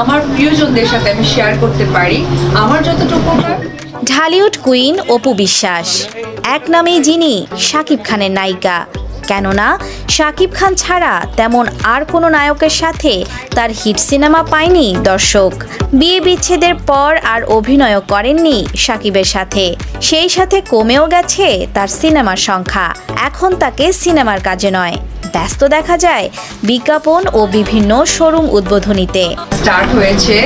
আমার প্রিয়জনদের সাথে আমি শেয়ার করতে পারি। আমার যতটুকু ঢালিউড কুইন অপু বিশ্বাস। এক নামেই যিনি শাকিব খানের নায়িকা। কেননা, শাকিব খান ছাড়া তেমন আর কোনো নায়কের সাথে তার হিট সিনেমা পায়নি দর্শক। বিয়ে বিচ্ছেদের পর আর অভিনয়ও করেননি শাকিবের সাথে। সেই সাথে কমেও গেছে তার সিনেমার সংখ্যা। এখন তাকে সিনেমার কাজে নয়। ব্যস্ত দেখা যায় বিজ্ঞাপন ও বিভিন্ন শোরুম উদ্বোধনীতে। স্টার্ট হয়েছে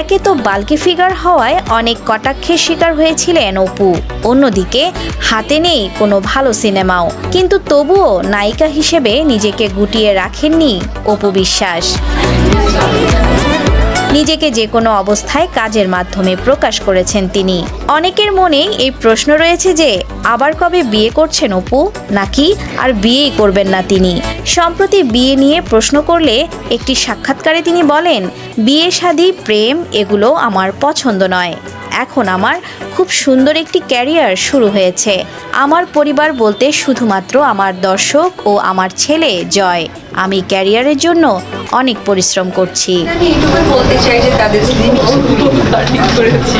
একে তো বাল্কি ফিগার হওয়ায় অনেক কটাক্ষের শিকার হয়েছিলেন অপু। অন্যদিকে হাতে নেই কোনো ভালো সিনেমাও। কিন্তু তবুও নায়িকা হিসেবে নিজেকে গুটিয়ে রাখেননি অপু বিশ্বাস। নিজেকে যে কোনো অবস্থায় কাজের মাধ্যমে প্রকাশ করেছেন তিনি। অনেকের মনে এই প্রশ্ন রয়েছে যে, আবার কবে বিয়ে করছেন অপু? নাকি আর বিয়েই করবেন না তিনি? সম্প্রতি বিয়ে নিয়ে প্রশ্ন করলে একটি সাক্ষাৎকারে তিনি বলেন, বিয়ে, শাদী, প্রেম, এগুলো আমার পছন্দ নয়। এখন আমার খুব সুন্দর একটি ক্যারিয়ার শুরু হয়েছে। আমার পরিবার বলতে শুধুমাত্র আমার দর্শক ও আমার ছেলে জয়। আমি ক্যারিয়ারের জন্য অনেক পরিশ্রম করছি। আমি বলতে চাই যে তাদের স্লিম করেছি।